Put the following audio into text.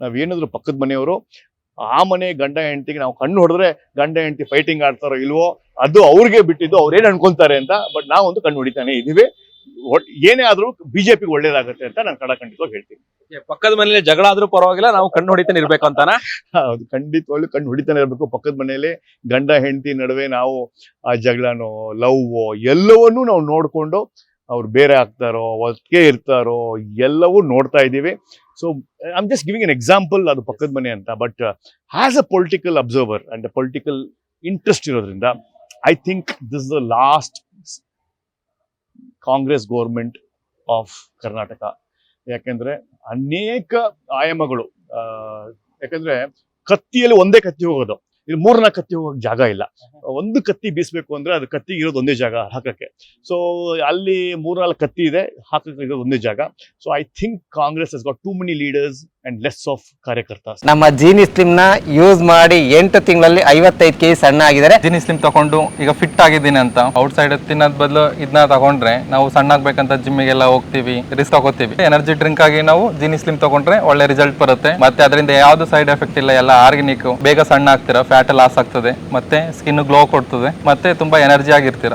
ನಾವೇನಾದ್ರು ಪಕ್ಕದ ಮನೆಯವರು ಆ ಮನೆ ಗಂಡ ಹೆಂಡತಿಗೆ ನಾವು ಕಣ್ಣು ಹೊಡೆದ್ರೆ ಗಂಡ ಹೆಂಡತಿ ಫೈಟಿಂಗ್ ಆಡ್ತಾರೋ ಇಲ್ವೋ ಅದು ಅವ್ರಿಗೆ ಬಿಟ್ಟಿದ್ದು ಅವ್ರೇನು ಏನ್ ಅನ್ಕೊಂತಾರೆ ಅಂತ ಬಟ್ ನಾವೊಂದು ಕಣ್ಣು ಹೊಡಿತಾನೆ ಇದೀವಿ ಏನೇ ಆದ್ರೂ ಬಿಜೆಪಿಗೆ ಒಳ್ಳೇದಾಗುತ್ತೆ ಅಂತ ನಾನು ಕಡಖಂಡಿತವಾಗಿ ಹೇಳ್ತೀನಿ. ಪಕ್ಕದ ಮನೇಲಿ ಜಗಳ ಆದ್ರೂ ಪರವಾಗಿಲ್ಲ ನಾವು ಕಣ್ಣು ಹೊಡಿತಾನೆ ಇರ್ಬೇಕು ಅಂತಾನ? ಹೌದು ಖಂಡಿತವಾಗ್ಲೂ ಕಣ್ಣು ಹೊಡಿತಾನೆ ಇರಬೇಕು. ಪಕ್ಕದ ಮನೆಯಲ್ಲಿ ಗಂಡ ಹೆಂಡತಿ ನಡುವೆ ನಾವು ಆ ಜಗಳನೋ ಲವ್ವೋ ಎಲ್ಲವನ್ನೂ ನಾವು ನೋಡ್ಕೊಂಡು ಅವ್ರು ಬೇರೆ ಆಗ್ತಾರೋ ಒಟ್ಟಿಗೆ ಇರ್ತಾರೋ, ಎಲ್ಲವೂ ನೋಡ್ತಾ ಇದ್ದೀವಿ. So am just giving an example ಅದು ಪಕ್ಕದ ಮನೆ ಅಂತ. But as a political observer and political interest ಇರೋದ್ರಿಂದ I think this the last Congress government of Karnataka ಯಾಕೆಂದರೆ ಅನೇಕ ಆಯಾಮಗಳು ಯಾಕಂದರೆ ಕತ್ತಿಯಲ್ಲಿ ಒಂದೇ ಕತ್ತಿ ಹೋಗೋದು. ಇಲ್ಲಿ ಮೂರ್ನಾಲ್ಕು ಕತ್ತಿ ಹೋಗೋಕ್ಕೆ ಜಾಗ ಇಲ್ಲ. ಒಂದು ಕತ್ತಿ ಬೀಸಬೇಕು ಅಂದ್ರೆ ಅದು ಕತ್ತಿ ಇರೋದು ಒಂದೇ ಜಾಗ ಹಾಕಕ್ಕೆ. ಸೊ ಅಲ್ಲಿ ಮೂರ್ನಾಲ್ಕು ಕತ್ತಿ ಇದೆ ಹಾಕಕ್ಕೆ ಇರೋದು ಒಂದೇ ಜಾಗ. So I think Congress has got too many leaders and less of ಕಾರ್ಯಕರ್ತ ನಮ್ಮ ಜೀನಿ ಸ್ಲಿಮ್ನ ಯೂಸ್ ಮಾಡಿ ಎಂಟು ತಿಂಗಳಲ್ಲಿ ಐವತ್ತೈದು ಕೆಜಿ ಸಣ್ಣ ಆಗಿದ್ದಾರೆ. ಜೀನ್ ಸ್ಲಿಮ್ ತಗೊಂಡು ಈಗ ಫಿಟ್ ಆಗಿದ್ದೀನಿ ಅಂತ. ಔಟ್ ಸೈಡ್ ತಿನ್ನೋದ್ ಬದಲು ಇದನ್ನ ತಗೊಂಡ್ರೆ ನಾವು ಸಣ್ಣ ಆಗ್ಬೇಕಂತ ಜಿಮ್ಮಿಗೆಲ್ಲ ಹೋಗ್ತೀವಿ ರಿಸ್ಕ್ ತಗೋತೀವಿ. ಎನರ್ಜಿ ಡ್ರಿಂಕ್ ಆಗಿ ನಾವು ಜಿನಿ ಸ್ಲಿಮ್ ತಗೊಂಡ್ರೆ ಒಳ್ಳೆ ರಿಸಲ್ಟ್ ಬರುತ್ತೆ. ಮತ್ತೆ ಅದರಿಂದ ಯಾವ್ದು ಸೈಡ್ ಎಫೆಕ್ಟ್ ಇಲ್ಲ ಎಲ್ಲ ಆರ್ಗ್ಯಾನಿಕ್ ಬೇಗ ಸಣ್ಣ ಆಗ್ತೀರಾ ಫ್ಯಾಟ್ ಲಾಸ್ ಆಗ್ತದೆ. ಮತ್ತೆ ಸ್ಕಿನ್ ಗ್ಲೋ ಕೊಡ್ತದೆ ಮತ್ತೆ ತುಂಬಾ ಎನರ್ಜಿ ಆಗಿರ್ತೀರಾ.